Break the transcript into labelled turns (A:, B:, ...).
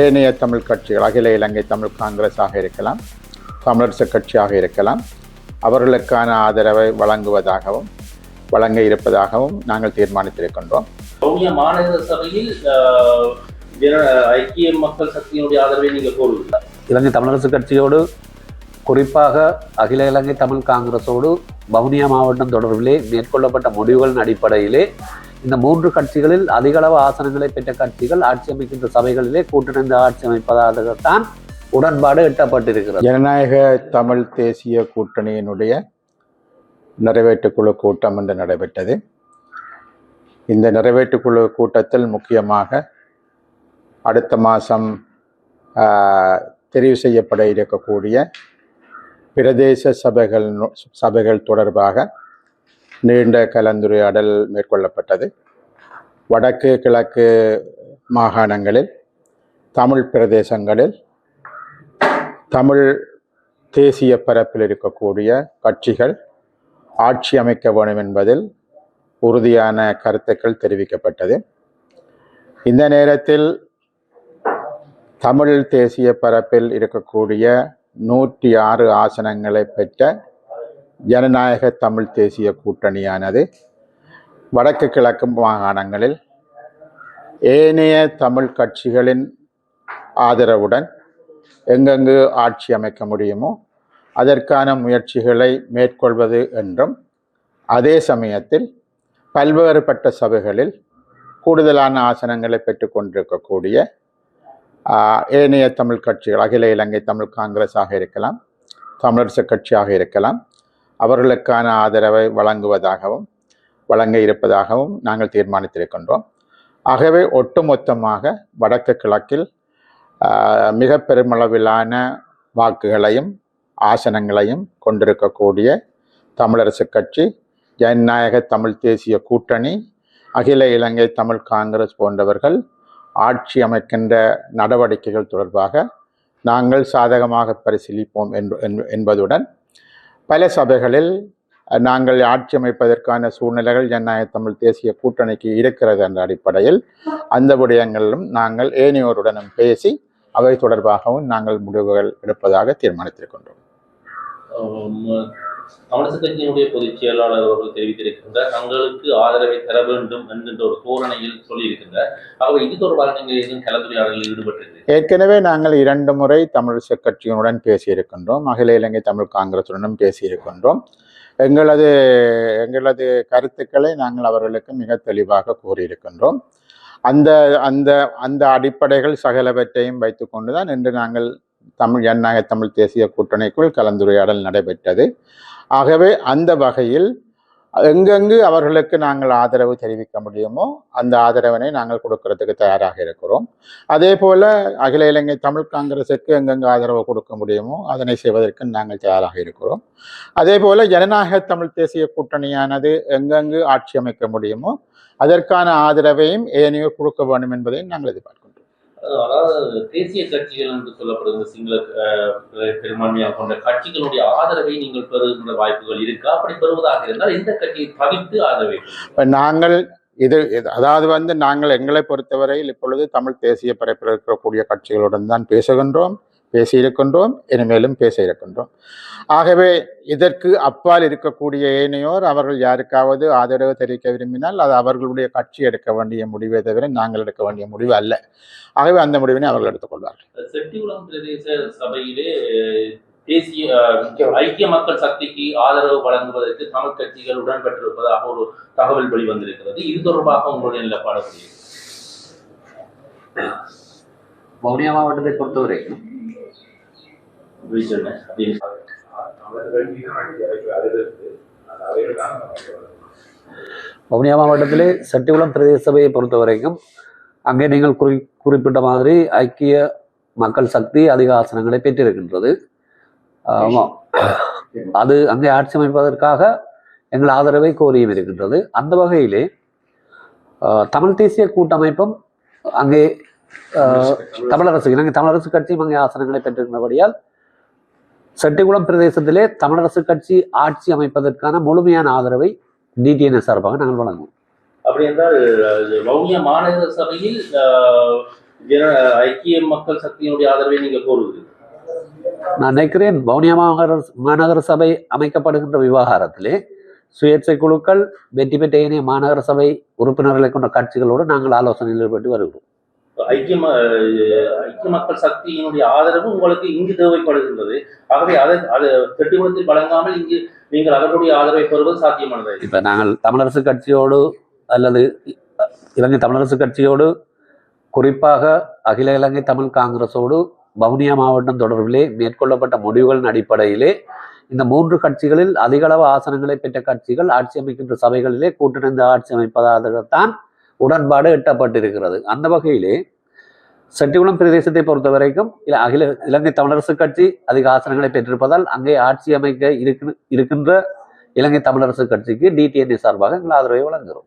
A: ஏனைய தமிழ் கட்சிகள் அகில இலங்கை தமிழ் காங்கிரஸாக இருக்கலாம் தமிழரசு கட்சியாக இருக்கலாம் அவர்களுக்கான ஆதரவை வழங்குவதாகவும் வழங்க இருப்பதாகவும் நாங்கள் தீர்மானித்திருக்கின்றோம்.
B: மாநகர சபையில் ஐக்கிய மக்கள் சக்தியினுடைய ஆதரவை நீங்க கோருவீங்களா
C: இலங்கை தமிழரசு கட்சியோடு குறிப்பாக அகில இலங்கை தமிழ் காங்கிரஸோடு வவுனியா மாவட்டம் தொடர்பிலே மேற்கொள்ளப்பட்ட முடிவுகளின் அடிப்படையிலே இந்த மூன்று கட்சிகளில் அதிக அளவு ஆசனங்களை பெற்ற கட்சிகள் ஆட்சி அமைக்கின்ற சபைகளிலே கூட்டிணைந்து ஆட்சி அமைப்பதாகத்தான் உடன்பாடு எட்டப்பட்டிருக்கிறது.
A: ஜனநாயக தமிழ் தேசிய கூட்டணியினுடைய நிறைவேற்றுக்குழு கூட்டம் இன்று நடைபெற்றது. இந்த நிறைவேற்றுக்குழு கூட்டத்தில் முக்கியமாக அடுத்த மாதம் தெரிவு செய்யப்பட இருக்கக்கூடிய பிரதேச சபைகள் சபைகள் தொடர்பாக நீண்ட கலந்துரையாடல் மேற்கொள்ளப்பட்டது. வடக்கு கிழக்கு மாகாணங்களில் தமிழ் பிரதேசங்களில் தமிழ் தேசிய பரப்பில் இருக்கக்கூடிய கட்சிகள் ஆட்சி அமைக்க வேண்டும் என்பதில் உறுதியான கருத்துக்கள் தெரிவிக்கப்பட்டது. இந்த நேரத்தில் தமிழ் தேசிய பரப்பில் இருக்கக்கூடிய நூற்றி ஆறு ஆசனங்களை பெற்ற ஜனநாயக தமிழ் தேசிய கூட்டணியானது வடக்கு கிழக்கு மாகாணங்களில் ஏனைய தமிழ் கட்சிகளின் ஆதரவுடன் எங்கெங்கு ஆட்சி அமைக்க முடியுமோ அதற்கான முயற்சிகளை மேற்கொள்வது என்றும் அதே சமயத்தில் பல்வேறுபட்ட சபைகளில் கூடுதலான ஆசனங்களை பெற்றுக்கொண்டிருக்கக்கூடிய ஏனைய தமிழ் கட்சிகள் அகில இலங்கை தமிழ் காங்கிரஸாக இருக்கலாம் தமிழரசு கட்சியாக இருக்கலாம் அவர்களுக்கான ஆதரவை வழங்குவதாகவும் வழங்க இருப்பதாகவும் நாங்கள் தீர்மானித்திருக்கின்றோம். ஆகவே ஒட்டுமொத்தமாக வடக்கு கிழக்கில் மிக பெருமளவிலான வாக்குகளையும் ஆசனங்களையும் கொண்டிருக்கக்கூடிய தமிழரசு கட்சி ஜனநாயக தமிழ் தேசிய கூட்டணி அகில இலங்கை தமிழ் காங்கிரஸ் போன்றவர்கள் ஆட்சி அமைக்கின்ற நடவடிக்கைகள் தொடர்பாக நாங்கள் சாதகமாக பரிசீலிப்போம் என்பதுடன் பல சபைகளில் நாங்கள் ஆட்சி அமைப்பதற்கான சூழ்நிலைகள் ஜனநாயக தமிழ் தேசிய கூட்டணிக்கு இருக்கிறது என்ற அடிப்படையில் அந்த விடயங்களிலும் நாங்கள் ஏனையோருடனும் பேசி அவை தொடர்பாகவும் நாங்கள் முடிவுகள் எடுப்பதாக தீர்மானித்திருக்கின்றோம்
B: ஆம், கட்சியினுடைய பொதுச் செயலாளர் அவர்கள் தெரிவித்திருக்கின்றார் தங்களுக்கு ஆதரவை தர வேண்டும் என்கின்ற ஒரு தோரணையில் சொல்லியிருக்கின்றார் ஆகவே இது தொடர்பாக நீங்கள் எதுவும் கலந்துரையாடலில் ஈடுபட்டிருக்கிறீர்கள்?
A: ஏற்கனவே நாங்கள் இரண்டு முறை தமிழிசை கட்சியினுடன் பேசியிருக்கின்றோம். அகில இலங்கை தமிழ் காங்கிரசுடனும் பேசியிருக்கின்றோம். எங்களது எங்களது கருத்துக்களை நாங்கள் அவர்களுக்கு மிக தெளிவாக கூறியிருக்கின்றோம். அந்த அந்த அந்த அடிப்படைகள் சகலவற்றையும் வைத்துக்கொண்டு தான் இன்று நாங்கள் தமிழ் ஜனநாயக தமிழ் தேசிய கூட்டணிக்குள் கலந்துரையாடல் நடைபெற்றது. ஆகவே அந்த வகையில் எங்கெங்கு அவர்களுக்கு நாங்கள் ஆதரவு தெரிவிக்க முடியுமோ அந்த ஆதரவினை நாங்கள் கொடுக்கறதுக்கு தயாராக இருக்கிறோம். அதே போல அகில இலங்கை தமிழ் காங்கிரசுக்கு எங்கெங்கு ஆதரவு கொடுக்க முடியுமோ அதனை செய்வதற்கு நாங்கள் தயாராக இருக்கிறோம். அதே போல ஜனநாயக தமிழ் தேசிய கூட்டணியானது எங்கெங்கு ஆட்சி அமைக்க முடியுமோ அதற்கான ஆதரவையும் ஏனையோ கொடுக்க வேண்டும் என்பதையும் நாங்கள் எதிர்பார்க்கிறோம்.
B: அதாவது தேசிய கட்சிகள் என்று சொல்லப்படுகிற சிங்கள பெரும்பான்மையாக கொண்ட கட்சிகளுடைய ஆதரவை நீங்கள் பெறுகின்ற வாய்ப்புகள் இருக்கா. அப்படி பெறுவதாக இருந்தால் எந்த கட்சியை தவிர்த்து ஆதரவை
A: நாங்கள் இது- அதாவது வந்து நாங்கள் எங்களை பொறுத்தவரையில் இப்பொழுது தமிழ் தேசிய பரப்பில் இருக்கக்கூடிய கட்சிகளுடன் தான் பேசுகின்றோம். பேசியிருக்கின்றோம் இனிமேலும் பேச இருக்கின்றோம் ஆகவே இதற்கு அப்பால் இருக்கக்கூடிய ஏனையோர் அவர்கள் யாருக்காவது ஆதரவு தெரிவிக்க விரும்பினால் அது அவர்களுடைய கட்சி எடுக்க வேண்டிய முடிவை தவிர நாங்கள் எடுக்க வேண்டிய முடிவு அல்ல. ஆகவே அந்த முடிவினை அவர்கள் எடுத்துக்கொள்வார்கள்.
B: செட்டிகுளம் பிரதேச சபையிலே தேசிய ஐக்கிய மக்கள் சக்திக்கு ஆதரவு வழங்குவதற்கு தமிழ் கட்சிகள் உடன்பட்டிருப்பதாக ஒரு தகவல் வெளிவந்திருக்கிறது இது தொடர்பாக உங்களுடைய நிலப்பாடு?
C: வவுனியா மாவட்டத்தை பொறுத்தவரைக்கும் வவுனியா மாவட்டத்திலே சட்டிகுளம் பிரதேச சபையை பொறுத்த வரைக்கும் அங்கே நீங்கள் குறி குறிப்பிட்ட மாதிரி ஐக்கிய மக்கள் சக்தி அதிக ஆசனங்களை பெற்றிருக்கின்றது. ஆமாம் அது அங்கே ஆட்சி அமைப்பதற்காக எங்கள் ஆதரவை கோரியும் இருக்கின்றது. அந்த வகையிலே ஆஹ், தமிழ் தேசிய கூட்டமைப்பும் அங்கே ஆஹ், தமிழரசு இலங்கை தமிழரசு கட்சியும் அங்கே ஆசனங்களை பெற்றிருக்கிறபடியால் செட்டிகுளம் பிரதேசத்திலே தமிழரசு கட்சி ஆட்சி அமைப்பதற்கான முழுமையான ஆதரவை டிடிஎன்எஸ் சார்பாக நாங்கள் வழங்குவோம்.
B: அப்படி என்றால் வவுனியா மாநகர சபையில் ஐக்கிய மக்கள் சக்தியினுடைய ஆதரவை நீங்க கோருவது
C: நான் நினைக்கிறேன் வவுனியா மாநகர மாநகர சபை அமைக்கப்படுகின்ற விவகாரத்திலே சுயேட்சை குழுக்கள் வெற்றி பெற்ற மாநகர சபை உறுப்பினர்களை கொண்ட கட்சிகளோடு நாங்கள் ஆலோசனையில் ஈடுபட்டு வருகிறோம்.
B: ஐக்கிய ஐக்கிய மக்கள் சக்தியினுடைய ஆதரவு உங்களுக்கு இங்கு தேவைப்படுகின்றது. ஆகவே அதை அது செட்டிகுளத்தில் வழங்காமல் இங்கு நீங்கள் அவர்களுடைய ஆதரவை பெறுவது சாத்தியமானது.
C: இப்போ நாங்கள் தமிழரசு கட்சியோடு அல்லது இலங்கை தமிழரசு கட்சியோடு குறிப்பாக அகில இலங்கை தமிழ் காங்கிரஸோடு வவுனியா மாவட்டம் தொடர்பிலே மேற்கொள்ளப்பட்ட முடிவுகளின் அடிப்படையிலே இந்த மூன்று கட்சிகளில் அதிக அளவு ஆசனங்களை பெற்ற கட்சிகள் ஆட்சி அமைக்கின்ற சபைகளிலே கூட்டிணைந்து ஆட்சி அமைப்பதாகத்தான் உடன்பாடு எட்டப்பட்டிருக்கிறது. அந்த வகையிலே செட்டிகுளம் பிரதேசத்தை பொறுத்த வரைக்கும் இல்லை அகில இலங்கை தமிழரசு கட்சி அதிக ஆசனங்களை பெற்றிருப்பதால் அங்கே ஆட்சி அமைக்க இருக்கு இருக்கின்ற இலங்கை தமிழரசு கட்சிக்கு டிடிஎன்ஏ சார்பாக எங்கள் ஆதரவை வழங்குகிறோம்.